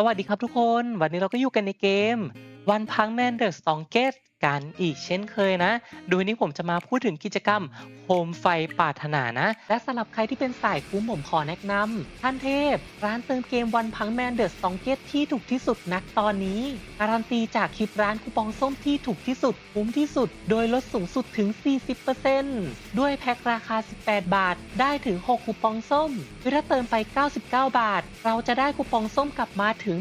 สวัสดีครับทุกคน วันนี้เราก็อยู่กันในเกมวันพังแกันอีกเช่นเคยนะ โดยนี้ผมจะมาพูดถึงกิจกรรมโคมไฟปาถนานะ และสำหรับใครที่เป็นสายคุ้มผมขอแนะนำท่านเทพ ร้านเติมเกมวันพังแมนเดอร์สองเกตที่ถูกที่สุดนักตอนนี้การันตีจากคลิปร้านคูปองส้มที่ถูกที่สุดคุ้มที่สุด โดยลดสูงสุดถึง 40%ด้วยแพ็คราคา 18 บาท ได้ถึง 6 คูปองส้มคือถ้าเติมไป 99 บาท เราจะได้คูปองส้มกลับมาถึง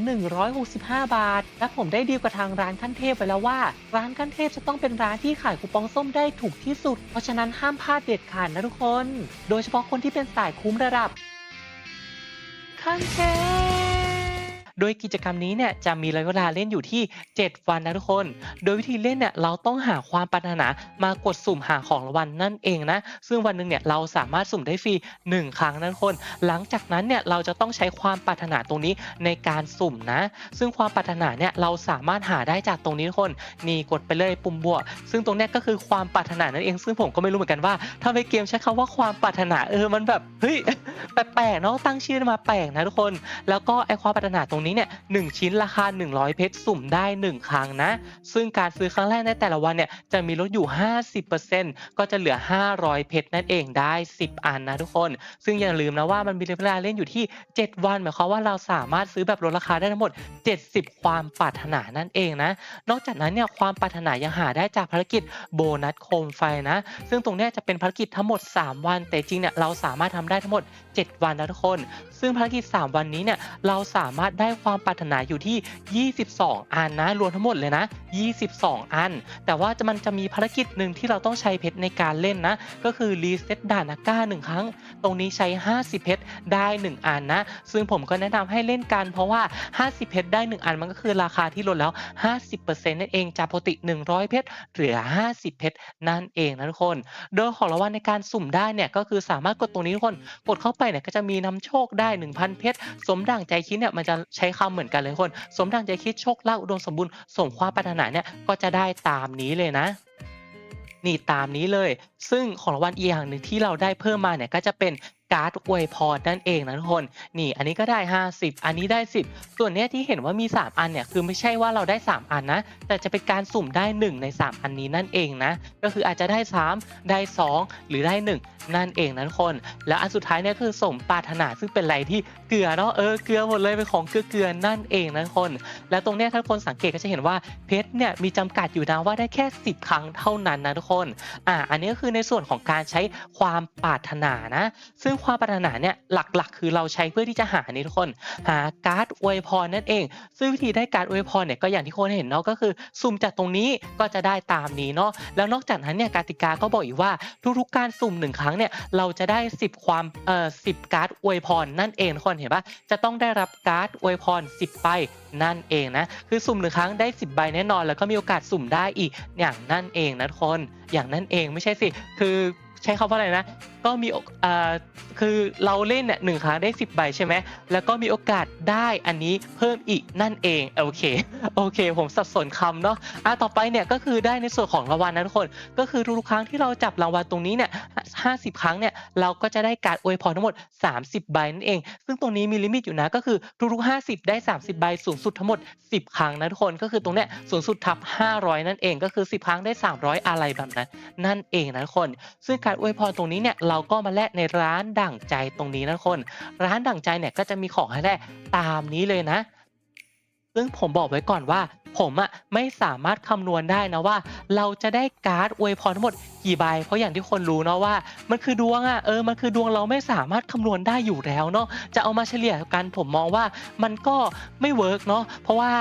165 บาท และผมได้ดีลกับทางร้านขั้นเทพไปแล้วว่า ร้านขั้นเทพจะต้องเป็นร้านที่ขายคูปองส้มได้ถูกที่สุด เพราะฉะนั้นห้ามพลาดเด็ดขาดนะทุกคน โดยเฉพาะคนที่เป็นสายคุ้มระดับขั้นเทพ โดยกิจกรรมนี้เนี่ยจะมีระยะเวลาเล่นอยู่ที่ 7 วันนะทุกคน โดยวิธีเล่นเนี่ยเราต้องหาความปรารถนามากดสุ่มหาของรางวัลนั่นเองนะ ซึ่งวันหนึ่งเนี่ยเราสามารถสุ่มได้ฟรี 1 ครั้งนะทุกคน หลังจากนั้นเนี่ยเราจะต้องใช้ความปรารถนาตรงนี้ในการสุ่มนะ ซึ่งความปรารถนาเนี่ยเราสามารถหาได้จากตรงนี้ทุกคนนี่กดไปเลยปุ่มบวก ซึ่งตรงเนี้ยก็คือความปรารถนานั่นเอง ซึ่งผมก็ไม่รู้เหมือนกันว่าทำไมเกมใช้คำว่าความปรารถนาเออมันแบบเฮ้ยแปลกๆเนาะตั้งชื่อมาแปลกนะทุกคน แล้วก็ไอความปรารถนาตรงนี้เนี่ยหนึ่งชิ้นราคา 100 เพชรสุ่มได้ 1 ครั้งนะ ซึ่งการซื้อครั้งแรกในแต่ละวันเนี่ยจะมีลดอยู่ 50%ก็จะเหลือ 500 เพชรนั่นเองได้ 10 อันนะทุกคน ซึ่งอย่าลืมนะว่ามันมีเวลาเล่นอยู่ที่ 7 วันหมายความว่าเราสามารถซื้อแบบลดราคาได้ทั้งหมด 70 ความปรารถนานั่นเองนะ นอกจากนั้นเนี่ยความปรารถนายังหาได้จากภารกิจโบนัสโคมไฟนะ ซึ่งตรงนี้จะเป็นภารกิจทั้งหมด 3 วัน แต่จริงเนี่ยเราสามารถทำได้ทั้งหมด 7 วันนะทุกคน ซึ่งภารกิจ 3 วันนี้เนี่ยเราสามารถได้ความปรารถนาอยู่ที่ 22 อันนะ รวมทั้งหมดเลยนะ 22 อัน แต่ว่าจะมันจะมีภารกิจหนึ่งที่เราต้องใช้เพชรในการเล่นนะ ก็คือรีเซ็ตด่านอาก้าหนึ่งครั้ง ตรงนี้ใช้ 50 เพชรได้ 1 อันนะ ซึ่งผมก็แนะนำให้เล่นกัน เพราะว่า 50 เพชรได้ 1 อันมันก็คือราคาที่ลดแล้ว 50%นั่นเองจากปกติ 100 เพชรเหลือ 50 เพชรนั่นเองนะทุกคน โดยของรางวัลในการสุ่มได้เนี่ยก็คือสามารถกดตรงนี้ทุกคน กดเข้าไปเนี่ยก็จะมีนำโชคได้ 1,000 เพชรสมดั่งใจคิดเนี่ยมันจะใช้คำเหมือนกันเลยคน สมดังใจคิดโชคลาภอุดมสมบูรณ์สมความปรารถนาเนี่ยก็จะได้ตามนี้เลยนะนี่ตามนี้เลย ซึ่งของรางวัลอีกอย่างหนึ่งที่เราได้เพิ่มมาเนี่ยก็จะเป็น การ์ดอวยพรนั่นเองนะทุกคน นี่อันนี้ก็ได้ 50 อันนี้ได้ 10 ส่วนเนี้ยที่เห็นว่ามี 3 อันเนี่ยคือไม่ใช่ว่าเราได้ 3 อันนะ แต่จะเป็นการสุ่มได้ 1 ใน 3 อันนี้นั่นเองนะ ก็คืออาจจะได้ 3 ได้ 2 หรือได้ 1 นั่นเองนะทุกคน แล้วอันสุดท้ายเนี่ยคือสมปรารถนาซึ่งเป็นอะไรที่เกลือเนาะเออเกลือหมดเลยเป็นของเกลือเกลือนั่นเองนะทุกคน แล้วตรงเนี้ยถ้าทุกคนสังเกตก็จะเห็นว่าเพชรเนี่ยมีจำกัดอยู่นะว่าได้แค่ 10 ครั้งเท่านั้นนะทุกคนอ่าอันนี้ก็คือในส่วนของการใช้ความปรารถนานะ ซึ่งความปรารถนาเนี่ยหลักๆ คือเราใช้เพื่อที่จะหานี่ทุกคน หาการ์ดอวยพรนั่นเอง ซึ่งวิธีได้การ์ดอวยพรเนี่ยก็อย่างที่คนเห็นเนาะก็คือสุ่มจากตรงนี้ก็จะได้ตามนี้เนาะแล้วนอกจากนั้นเนี่ยกติกาก็บอกอีกว่าทุกๆการสุ่มหนึ่งครั้งเนี่ยเราจะได้ 10 ความเอ่อ10การ์ดอวยพรนั่นเองทุกคนเห็นปะจะต้องได้รับการ์ดอวยพร 10ใบนั่นเองนะคือสุ่มหนึ่งครั้งได้ 10 ใบแน่นอน แล้วก็มีโอกาสสุ่มได้อีกอย่างนั่นเองนะทุกคนอย่างนั่นเองไม่ใช่สิคือ ใช้คำว่าอะไรนะ ก็มีอกอ่าคือเราเล่นเนี่ยหนึ่งครั้งได้10ใบใช่ไหมแล้วก็มีโอกาสได้อันนี้เพิ่มอีกนั่นเองโอเคโอเค ผมสับสนคำเนาะอะต่อไปเนี่ยก็คือได้ในส่วนของรางวัลนะทุกคน ก็คือทุกครั้งที่เราจับรางวัลตรงนี้เนี่ย50ครั้งเนี่ยเราก็จะได้การอวยพรทั้งหมด 30 ใบนั่นเอง ซึ่งตรงนี้มีลิมิตอยู่นะก็คือทุกๆ50 ได้ 30 ใบสูงสุดทั้งหมด 10 ครั้งนะทุกคนก็คือตรงเนี้ยสูงสุดทับ 500 นั่นเองก็คือ 10 ครั้งได้ 300 อะไรแบบนั้นนั่นเองนะทุกคน ซึ่งการอวยพรตรงนี้เนี่ยเราก็มาแลกในร้านดั่งใจตรงนี้นะคน ร้านดั่งใจเนี่ยก็จะมีของให้แลกตามนี้เลยนะ ซึ่งผมบอกไว้ก่อนว่า ผมอะไม่สามารถคำนวณได้นะว่า เราจะได้การ์ดอวยพรทั้งหมด กี่ใบ เพราะอย่างที่คนรู้เนาะว่า มันคือดวงอะเออมันคือดวงเราไม่สามารถคำนวณได้อยู่แล้วเนาะจะเอามาเฉลี่ยกันผมมองว่ามันก็ไม่เวิร์กเนาะเพราะว่า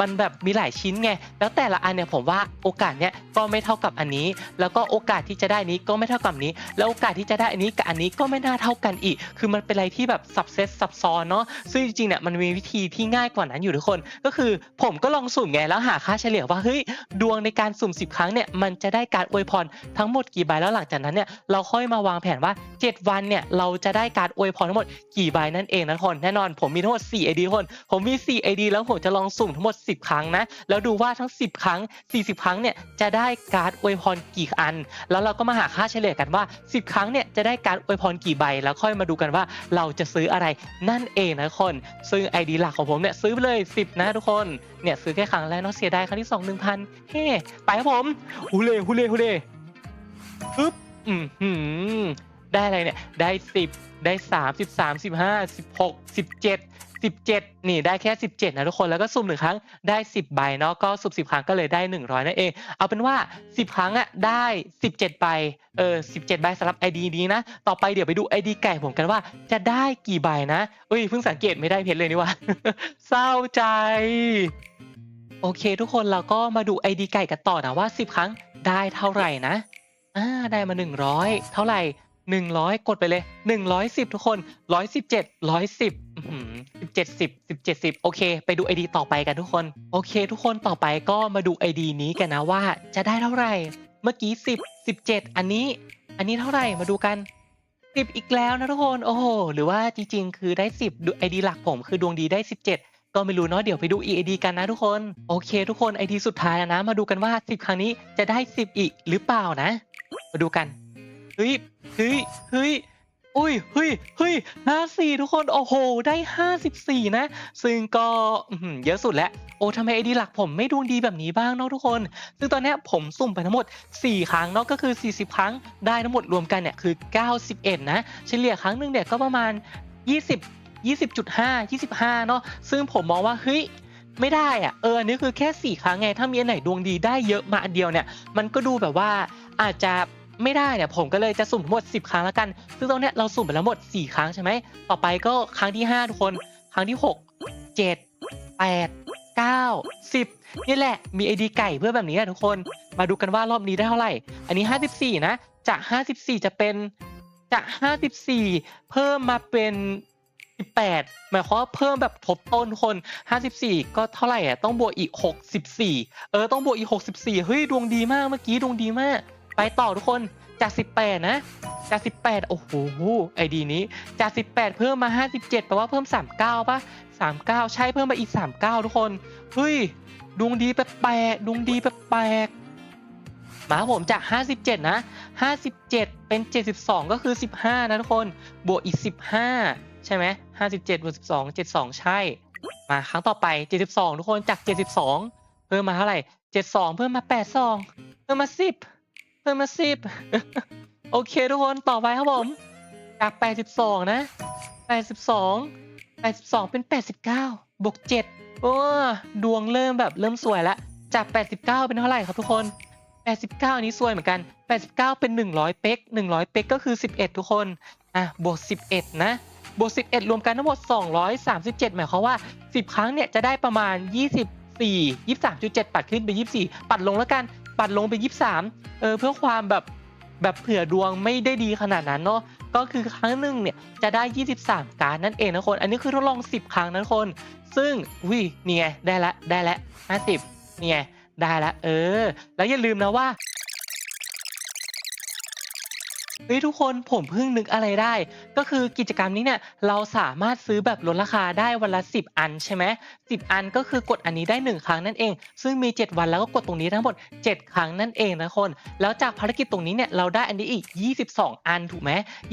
มันแบบมีหลายชิ้นไง แล้วแต่ละอันเนี่ยผมว่าโอกาสเนี้ยก็ไม่เท่ากับอันนี้ แล้วก็โอกาสที่จะได้นี้ก็ไม่เท่ากับนี้ แล้วโอกาสที่จะได้อันนี้กับอันนี้ก็ไม่น่าเท่ากันอีก คือมันเป็นอะไรที่แบบซับเซตซับซ้อนเนาะ ซึ่งจริงๆเนี่ยมันมีวิธีที่ง่ายกว่านั้นอยู่ทุกคน ก็คือผมก็ลองสุ่มไงแล้วหาค่าเฉลี่ยว่าเฮ้ยดวงในการสุ่ม 10 ครั้งเนี่ยมันจะได้การอวยพรทั้งงหมดกี่ใบแล้วหลังจากนั้นเนี่ยเราค่อยมาวางแผนว่า 7 วันเนี่ยเราจะได้การอวยพรทั้งหมดกี่ใบนั่นเองนะทุกคนแน่นอนผมมีทั้งหมด 4 ID ทุกคนผมมี 4 ID แล้วผมจะลองสุ่มทั้งหมด 10 ครั้งนะแล้วดูว่าทั้ง 10 ครั้ง 40 ครั้งเนี่ยจะได้การอวยพรกี่อัน แล้วเราก็มาหาค่าเฉลี่ยกันว่า 10 ครั้งเนี่ยจะได้การอวยพรกี่ใบแล้วค่อยมาดูกันว่าเราจะซื้ออะไรนั่นเองนะทุกคน ซึ่ง ID หลักของผมเนี่ยซื้อไปเลย 10 นะทุกคนเนี่ยซื้อแค่ครั้งแรกเนาะเสียดายครั้งที่ 2 1,000เฮ้ไปครับผมฮูเล่ฮูเล่ฮูเล่ ปึ๊บอืมหืมได้อะไรเนี่ย ได้10ได้3 13 15 16 17 17นี่ได้แค่17นะทุกคนแล้วก็สุ่มหนึ่งครั้งได้10ใบเนาะก็สุ่ม10ครั้งก็เลยได้100นั่นเอง เอาเป็นว่า10ครั้งอะได้17ใบเออ17ใบสำหรับ ID นี้นะ ต่อไปเดี๋ยวไปดู ID ไก่ผมกันว่าจะได้กี่ใบนะเอ้ยเพิ่งสังเกตไม่ได้เพชรเลยนี่ว่าเศร้าใจ โอเค ทุกคนเราก็มาดู ID ไก่กันต่อนะว่า10ครั้งได้เท่าไหร่นะ อ่าได้มา 100 เท่าไหร่ 100 กดไปเลย 110 ทุกคน 117 110อื้อหือ17 10 17 10 โอเค ไปดู ID ต่อไปกันทุกคน โอเค ทุกคนต่อไปก็มาดู ID นี้กันนะว่าจะได้เท่าไหร่ เมื่อกี้ 10 17 อันนี้ อันนี้เท่าไหร่มาดูกัน 10 อีกแล้วนะทุกคน โอ้โห หรือว่าจริง ๆ คือได้ 10ดู ID หลักผมคือดวงดีได้ 17ก็ไม่รู้เนาะเดี๋ยวไปดู EID กันนะทุกคน โอเค ทุกคน ID สุดท้ายแล้วนะ มาดูกันว่า 10 ครั้งนี้จะได้ 10 อีกหรือเปล่านะ มาดูกัน เฮ้ย เฮ้ย เฮ้ย อุ้ย เฮ้ย เฮ้ยห้าสี่ทุกคน โอ้โห ได้ห้าสิบสี่นะ ซึ่งก็เยอะสุดแล้ว โอ้ทำไมไอดีหลักผมไม่ดวงดีแบบนี้บ้างเนาะทุกคน ซึ่งตอนนี้ผมสุ่มไปทั้งหมด 4 ครั้งเนาะก็คือ 40 ครั้ง ได้ทั้งหมดรวมกันเนี่ยคือ 91 นะ เฉลี่ยครั้งหนึ่งเนี่ยก็ประมาณ 20 20.5 25 เนาะ ซึ่งผมมองว่า เฮ้ยไม่ได้อะเอออันนี้คือแค่ 4 ครั้งไง ถ้ามีอันไหนดวงดีได้เยอะมาอันเดียวเนี่ย มันก็ดูแบบว่า อาจจะไม่ได้เนี่ยผมก็เลยจะสุ่มหมด 10 ครั้งแล้วกัน ซึ่งตรงเนี้ยเราสุ่มไปแล้วหมด 4 ครั้งใช่ไหม ต่อไปก็ครั้งที่ 5 ทุกคน ครั้งที่ 6 7 8 9 10 นี่แหละ มี ID ไก่เพื่อแบบนี้อะทุกคน มาดูกันว่ารอบนี้ได้เท่าไหร่ อันนี้ 54 นะ จาก 54 จะเป็น จาก 54 เพิ่มมาเป็น 18 หมายความว่าเพิ่มแบบทบต้นคน 54 ก็เท่าไหร่อะ ต้องบวกอีก 64 เออ ต้องบวกอีก 64 เฮ้ย ดวงดีมาก เมื่อกี้ดวงดีมาก ไปต่อทุกคนจาก 18 นะ จาก 18 โอ้โหไอดีนี้ จาก 18 เพิ่มมา 57 แปลว่าเพิ่ม 39ป่ะ 39 ใช่เพิ่มมาอีก 39 ทุกคน เฮ้ย ดวงดีแปลกๆดวงดีแปลกๆมาครับผมจาก 57 นะ 57 เป็น 72 ก็คือ 15 นะทุกคน บวกอีก 15 ใช่ไหม57 บวก 12 72 ใช่ มาครั้งต่อไป 72 ทุกคน จาก 72 เพิ่มมาเท่าไหร่ 72 เพิ่มมา 82 เพิ่มมา 10 เพิ่มมา10โอเคทุกคนต่อไปครับผมจาก82นะ82 82เป็น89บวก7โอ้ดวงเริ่มแบบเริ่มสวยแล้วจาก89เป็นเท่าไหร่ครับทุกคน89อันนี้สวยเหมือนกัน89เป็น100เป๊ก100เป๊กก็คือ11ทุกคนอะบวก11นะบวก 11 รวมกันทั้งหมด 237 หมายความว่า 10 ครั้งเนี่ยจะได้ประมาณ 24 23.7 ปัดขึ้นไป24 ปัดลงแล้วกัน ปัดลงไปยี่สามเออเพื่อความแบบแบบเผื่อดวงไม่ได้ดีขนาดนั้นเนาะก็คือครั้งหนึ่งเนี่ยจะได้ 23 การนั่นเองนะคน อันนี้คือทดลอง 10 ครั้งนะคน ซึ่งวิเนี่ยได้ละได้ละ50นี่ยได้ละเออ แล้วอย่าลืมนะว่า เฮ้ยทุกคนผมเพิ่งนึกอะไรได้ ก็คือกิจกรรมนี้เนี่ยเราสามารถซื้อแบบลดราคาได้วันละ 10 อันใช่ไหม10อันก็คือกดอันนี้ได้ 1 ครั้งนั่นเอง ซึ่งมี 7 วันแล้วก็กดตรงนี้ทั้งหมด 7 ครั้งนั่นเองนะคน แล้วจากภารกิจตรงนี้เนี่ยเราได้อันนี้อีก 22 อันถูกไหม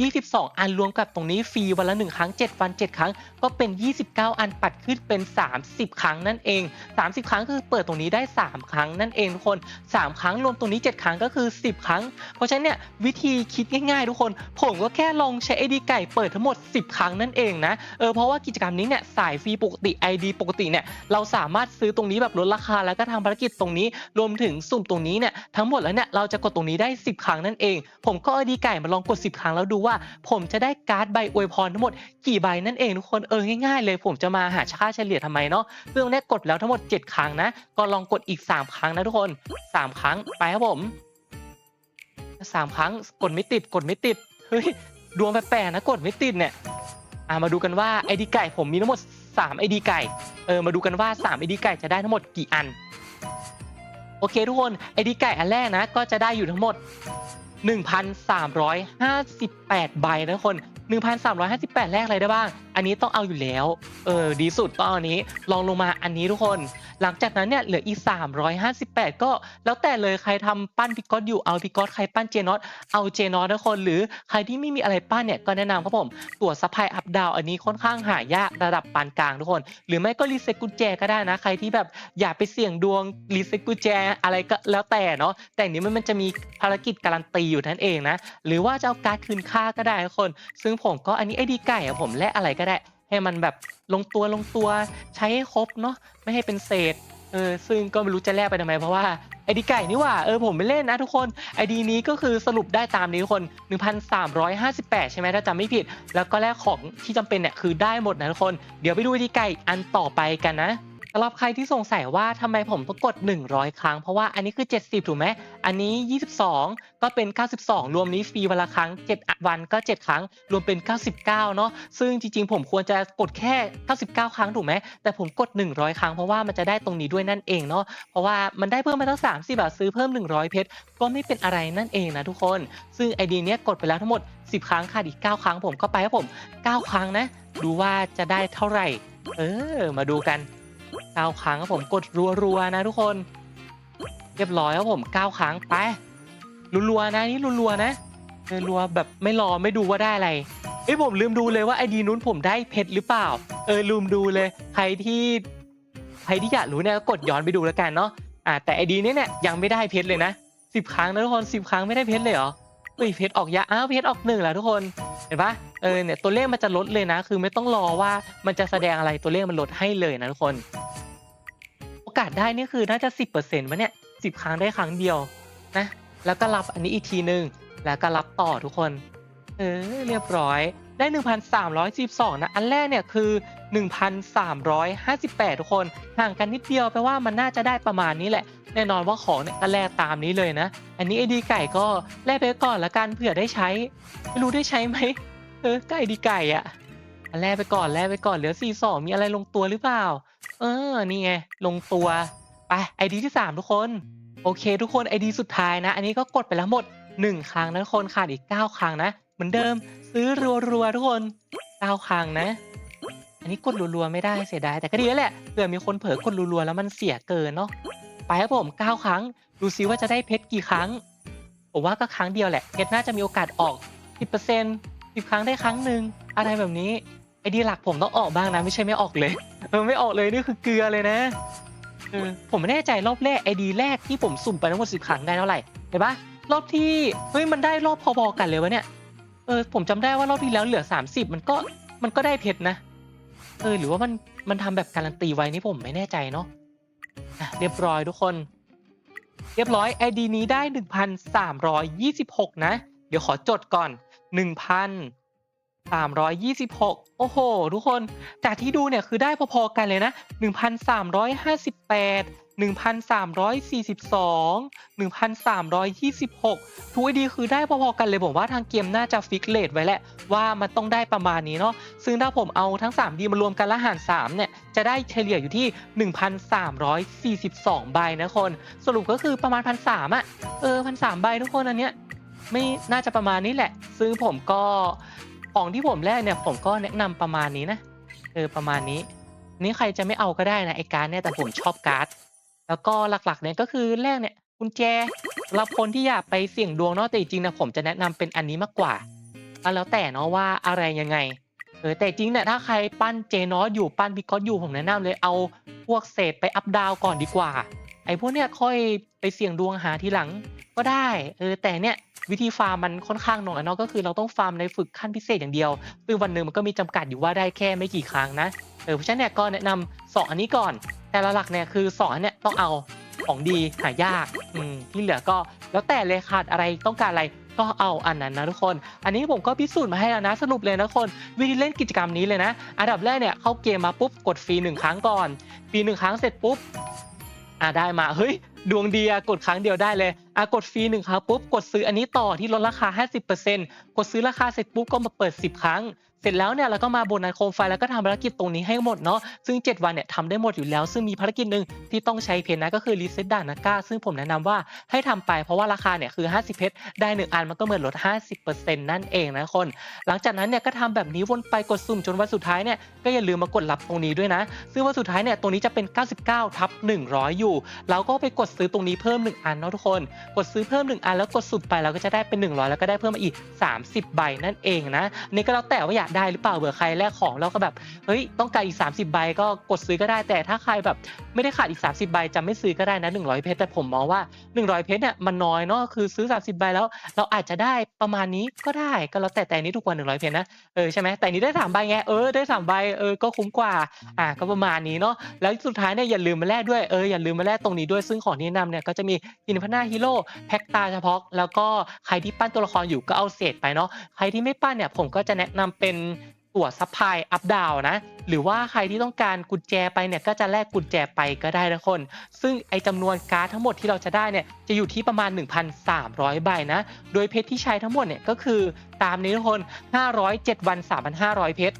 22 อันรวมกับตรงนี้ฟรีวันละ 1 ครั้ง 7 วัน 7 ครั้ง ก็เป็น 29 อันปัดขึ้นเป็น 30 ครั้งนั่นเอง 30 ครั้งคือเปิดตรงนี้ได้ 3 ครั้งนั่นเองทุกคน 3 ครั้งรวมตรงนี้ 7 ครั้งก็คือ 10 ครั้ง เพราะฉะนั้นเนี่ยวิธีคิดง่ายๆ ทุกคน ผมก็แค่ลองใช้ ID ไก่เปิดทั้งหมด 10 ครั้งนั่นเองนะเออเพราะว่ากิจกรรมนี้เนี่ยสายฟรีปกติ ID ปกติเนี่ยเราสามารถซื้อตรงนี้แบบลดราคาแล้วก็ทำภารกิจตรงนี้รวมถึงสุ่มตรงนี้เนี่ยทั้งหมดแล้วเนี่ยเราจะกดตรงนี้ได้ 10 ครั้งนั่นเอง ผมก็ ID ไก่มาลองกด 10 ครั้งแล้วดูว่า ผมจะได้การ์ดใบอวยพรทั้งหมดกี่ใบนั่นเองทุกคนเออง่ายๆ เลยผมจะมาหาค่าเฉลี่ยทำไมเนาะเรื่องนี้กดแล้วทั้งหมด 7 ครั้งนะ ก็ลองกดอีก 3 ครั้งนะทุกคน 3 ครั้งไปครับผม สามครั้งกดไม่ติดกดไม่ติดเฮ้ยดวงแปลกๆนะกดไม่ติดเนี่ยอ่ามาดูกันว่าไอดีไก่ผมมีทั้งหมด3ไอดีไก่เออมาดูกันว่า3ไอดีไก่จะได้ทั้งหมดกี่อันโอเคทุกคนไอดีไก่อันแรกนะก็จะได้อยู่ทั้งหมด 1,358 ใบนะคน 1,358 แรกอะไรได้บ้าง อันนี้ต้องเอาอยู่แล้ว เออดีสุดต้องเอาอันนี้ลองลงมาอันนี้ทุกคน หลังจากนั้นเนี่ยเหลืออีก 358 ก็แล้วแต่เลยใครทำปั้นพิกอตอยู่เอาพิกอตใครปั้นเจนอตเอาเจนอตทุกคน หรือใครที่ไม่มีอะไรปั้นเนี่ยก็แนะนำครับผมตัวสปายอัพดาวอันนี้ค่อนข้างหายากระดับปานกลางทุกคน หรือไม่ก็รีเซ็ตกุญแจก็ได้นะใครที่แบบอยากไปเสี่ยงดวงรีเซ็ตกุญแจอะไรก็แล้วแต่เนาะแต่อันนี้มันมันจะมีภารกิจการันตีอยู่นั่นเองนะหรือว่าจะเอาการดคืนค่าก็ได้ทุกคน ซึ่งผมก็อันนี้ไอดีไก่อะผมแลกอะไรก็ได้ ให้มันแบบลงตัวลงตัวใช้ให้ครบเนาะไม่ให้เป็นเศษเออซึ่งก็ไม่รู้จะแลกไปทำไมเพราะว่าไอดีไก่นี่ว่าเออผมไม่เล่นนะทุกคนไอดีนี้ก็คือสรุปได้ตามนี้ทุกคน 1,358 ใช่ไหมถ้าจำไม่ผิด แล้วก็แลกของที่จำเป็นเนี่ยคือได้หมดนะทุกคน เดี๋ยวไปดูไอดีไก่อันต่อไปกันนะำหรับใครที่สงสัยว่าทำไมผมต้องกด 100 ครั้ง เพราะว่าอันนี้คือ 70 ถูกไหม อันนี้ 22 ก็เป็น 92 รวมนี้ฟรีวันละครั้ง 7 วันก็ 7 ครั้ง รวมเป็น 99 เนาะ ซึ่งจริงๆ ผมควรจะกดแค่ 99 ครั้งถูกไหม แต่ผมกด 100 ครั้งเพราะว่ามันจะได้ตรงนี้ด้วยนั่นเองเนาะ เพราะว่ามันได้เพิ่มมาตั้ง 30 บาทซื้อเพิ่ม 100 เพชร ก็ไม่เป็นอะไรนั่นเองนะทุกคน ซึ่งไอเดีเนี้ยกดไปแล้วทั้งหมด 10 ครั้งขาดอีก 9 ครั้งผมก็ไปครับผม 9 ครั้งนะ ดูว่าจะได้เท่าไหร่ เออ มาดูกัน 9 ครั้งครับผมกดรัวๆนะทุกคน เรียบร้อยครับผม 9 ครั้งไปรัวๆนะนี่รัวๆนะรัวแบบไม่รอไม่ดูว่าได้อะไรเอ้ยผมลืมดูเลยว่าไอดีนู้นผมได้เพชรหรือเปล่า เออลืมดูเลย ใครที่ใครที่อยากรู้เนี่ยก็กดย้อนไปดูแล้วกันเนาะอ่าแต่ไอดีนี้เนี่ยยังไม่ได้เพชรเลยนะสิบครั้งนะทุกคนสิบครั้งไม่ได้เพชรเลยเหรอเฮ้ยเพชรออกยะอ้าวเพชรออกหนึ่งแล้วทุกคนเห็นปะเออเนี่ยตัวเลขมันจะลดเลยนะ คือไม่ต้องรอว่ามันจะแสดงอะไรตัวเลขมันลดให้เลยนะทุกคน อกาสได้นี่คือน่าจะสิบเปอร์เซ็นต์วะเนี่ยสิบครั้งได้ครั้งเดียวนะแล้วก็รับอันนี้อีกทีหนึ่งแล้วก็รับต่อทุกคน เออเรียบร้อยได้ 1,312 นะ อันแรกเนี่ยคือ 1,358 ทุกคน ห่างกันนิดเดียวแปลว่ามันน่าจะได้ประมาณนี้แหละ แน่นอนว่าของเนี่ยก็แลกตามนี้เลยนะ อันนี้ไอดีไก่ก็แลกไปก่อนละกันเผื่อได้ใช้ ไม่รู้ได้ใช้ไหม เออไก่ดีไก่อะอัน แรกไปก่อนแลกไปก่อนเหลือ42มีอะไรลงตัวหรือเปล่า เออนี่ไงลงตัวไปไอดีที่3ทุกคน โอเค ทุกคนไอดีสุดท้ายนะ อันนี้ก็กดไปแล้วหมด1ครั้งนะทุกคนขาดอีก9ครั้งนะเหมือนเดิมซื้อรัวๆทุกคน9ครั้งนะ อันนี้กดรัวๆไม่ได้เสียดายแต่ก็ดีแล้วแหละเผื่อมีคนเผลอกดรัวๆแล้วมันเสียเกินเนาะไปครับผม9ครั้ง ดูซิว่าจะได้เพชรกี่ครั้งผมว่าก็ครั้งเดียวแหละเพชรน่าจะมีโอกาสออก 10% 10 ครั้งได้ครั้งหนึ่งอะไรแบบนี้ ไอดีหลักผมต้องออกบ้างนะ ไม่ใช่ไม่ออกเลยเออไม่ออกเลยนี่คือเกลือเลยนะเออผมไม่แน่ใจรอบแรกไอดีแรกที่ผมสุ่มไปทั้งหมดสิบครั้งได้เท่าไหร่เห็นปะรอบที่เฮ้ยมันได้รอบพอๆกันเลยวะเนี่ยเออผมจำได้ว่ารอบที่แล้วเหลือ 30 มันก็มันก็ได้เพชรนะเออหรือว่ามันมันทำแบบการันตีไว้นี่ผมไม่แน่ใจเนาะอะเรียบร้อยทุกคน เรียบร้อยไอดีนี้ได้ 1,326 นะ เดี๋ยวขอจดก่อน 326 โอ้โห ทุกคน จากที่ดูเนี่ยคือได้พอๆกันเลยนะ 1,358 1,342 1,326 ทุกไอดีคือได้พอๆกันเลยผมว่าทางเกมน่าจะฟิกเลทไว้แหละว่ามันต้องได้ประมาณนี้เนาะ ซึ่งถ้าผมเอาทั้ง3ดีมารวมกันแล้วหาร3เนี่ย จะได้เฉลี่ยอยู่ที่ 1,342 ใบนะคน สรุปก็คือประมาณ 1,300อะเออ 1,300 ใบทุกคนอันเนี้ย ไม่น่าจะประมาณนี้แหละ ซึ่งผมก็ ของที่ผมแรกเนี่ยผมก็แนะนำประมาณนี้นะเออประมาณนี้ นี่ใครจะไม่เอาก็ได้นะไอการดเนี่ยแต่ผมชอบการ์ดแล้วก็หลักๆเนี่ยก็คือแรกเนี่ยกุญแจสำหรับคนที่อยากไปเสี่ยงดวงเนาะแต่จริงๆนะผมจะแนะนำเป็นอันนี้มากกว่าก็แล้วแต่เนาะว่าอะไรยังไงเออแต่จริงเนี่ยถ้าใครปั้นเจนอสอยู่ปั้นพิกอสอยู่ผมแนะนำเลยเอาพวกเศษไปอัพดาวก่อนดีกว่า ไอ้พวกเนี้ยค่อยไปเสี่ยงดวงหาทีหลังก็ได้เออแต่เนี่ย วิธีฟาร์มมันค่อนข้างน้อยเนาะก็คือเราต้องฟาร์มในฝึกขั้นพิเศษอย่างเดียวซึ่งวันหนึ่งมันก็มีจำกัดอยู่ว่าได้แค่ไม่กี่ครั้งนะเออเพราะฉะนั้นเนี่ยก็แนะนำสองอันนี้ก่อน แต่ละหลักเนี่ยคือสองอันเนี่ยต้องเอาของดีหายากอืมที่เหลือก็แล้วแต่เลยขาดอะไรต้องการอะไรก็เอาอันนั้นนะทุกคน อันนี้ผมก็พิสูจน์มาให้แล้วนะสรุปเลยนะทุกคนวิธีเล่นกิจกรรมนี้เลยนะ อันดับแรกเนี่ยเข้าเกมมาปุ๊บกดฟรีหนึ่งครั้งก่อนฟรีหนึ่งครั้งเสร็จปุ๊บอ่าได้มาเฮ้ย ดวงดีอะกดครั้งเดียวได้เลยอะกดฟรีหนึ่งครั้งปุ๊บกดซื้ออันนี้ต่อที่ลดราคา 50%กดซื้อราคาเสร็จปุ๊บก็มาเปิด 10 ครั้ง เสร็จแล้วเนี่ยเราก็มาบนัสโคมไฟแล้วก็ทำภารกิจตรงนี้ให้หมดเนาะซึ่ง 7 วันเนี่ยทำได้หมดอยู่แล้ว ซึ่งมีภารกิจหนึ่งที่ต้องใช้เพชรนะก็คือรีเซ็ตด่านนาก้าซึ่งผมแนะนำว่าให้ทำไปเพราะว่าราคาเนี่ยคือ 50 เพชรได้ 1 อันมันก็เหมือนลด 50%นั่นเองนะทุกคน หลังจากนั้นเนี่ยก็ทำแบบนี้วนไปกดสุ่มจนวันสุดท้ายเนี่ยก็อย่าลืมมากดรับตรงนี้ด้วยนะ ซึ่งวันสุดท้ายเนี่ยตรงนี้จะเป็น 99ทับ100 อยู่ เราก็ไปกดซื้อตรงนี้เพิ่ม 1 อันเนาะทุกคน กดซื้อเพิ่ม 1 อันแล้วกดสุ่มไปเราก็จะได้เป็น 100 แล้วก็ได้เพิ่มมาอีก 30 ใบนั่นเองนะนี่ก็แล้วแต่ว่าอยากได้หรือเปล่าเบื่อใครแลกของแล้วก็แบบเฮ้ยต้องการอีก 30ใบก็กดซื้อก็ได้ แต่ถ้าใครแบบไม่ได้ขาดอีก 30ใบจะไม่ซื้อก็ได้นะ100 เพชรแต่ผมมองว่า 100 เพชรเนี่ยมันน้อยเนาะคือซื้อ 30ใบแล้ว เราอาจจะได้ประมาณนี้ก็ได้ก็แล้วแต่แต่นี้ถูกกว่า100 เพชรนะเออใช่ไหมแต่นี้ได้3ใบไงเออได้3ใบเออก็คุ้มกว่าอะก็ประมาณนี้เนาะแล้วสุดท้ายเนี่ยอย่าลืมมาแลกด้วยเอออย่าลืมมาแลกตรงนี้ด้วยซึ่งของที่แนะนำเนี่ยก็จะมีอินพันาฮีโร่แพ็กตาเฉพาะ แล้วก็ใครที่ปั้นตัวละครอยู่ก็เอาเศษไปเนาะใครที่ไม่ปั้นเนี่ยผมก็จะแนะนำเป็นตั๋วซัพพลายอัพดาวนะหรือว่าใครที่ต้องการกุญแจไปเนี่ยก็จะแลกกุญแจไปก็ได้นะคน ซึ่งไอจำนวนการ์ดทั้งหมดที่เราจะได้เนี่ยจะอยู่ที่ประมาณ 1,300 ใบนะ โดยเพชรที่ใช้ทั้งหมดเนี่ยก็คือตามนี้ทุกคน 507 วัน 3,500 เพชร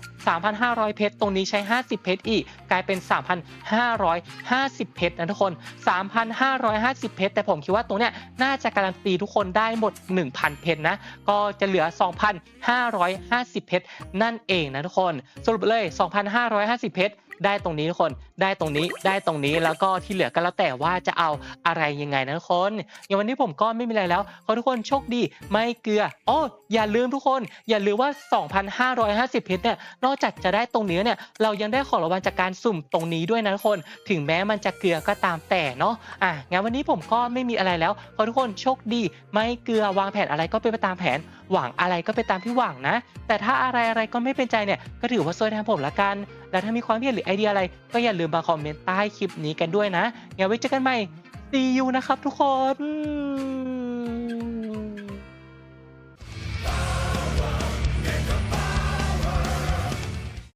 3,500 เพชร ตรงนี้ใช้ 50 เพชรอีก กลายเป็น 3,550 เพชรนะทุกคน 3,550 เพชร แต่ผมคิดว่าตรงเนี้ยน่าจะการันตีทุกคนได้หมด 1,000 เพชรนะ ก็จะเหลือ 2,550 เพชร นั่นเองนะทุกคน สรุปเลย 2,550 เพชร ได้ตรงนี้ทุกคนได้ตรงนี้ได้ตรงนี้แล้วก็ที่เหลือก็แล้วแต่ว่าจะเอาอะไรยังไงนะทุกคนอย่างวันนี้ผมก็ไม่มีอะไรแล้วขอทุกคนโชคดีไม่เกลืออ๋ออย่าลืมทุกคน อย่าลืมว่า 2,550เพชรเนี่ยนอกจากจะได้ตรงนี้เนี่ยเรายังได้ของรางวัลจากการสุ่มตรงนี้ด้วยนะทุกคน ถึงแม้มันจะเกลือก็ตามแต่เนาะอะงั้นวันนี้ผมก็ไม่มีอะไรแล้วขอทุกคนโชคดี ไม่เกลือวางแผนอะไรก็เป็นไปตามแผน หวังอะไรก็เป็นตามที่หวังนะ แต่ถ้าอะไรอะไรก็ไม่เป็นใจเนี่ยก็ถือว่าซวยแทนผมละกันและถ้ามีความคิดเห็นหรือไอเดียอะไร ก็อย่าลืมมาคอมเมนต์ใต้คลิปนี้กันด้วยนะอย่าไว้เจอกันใหม่ see you นะครับทุกคน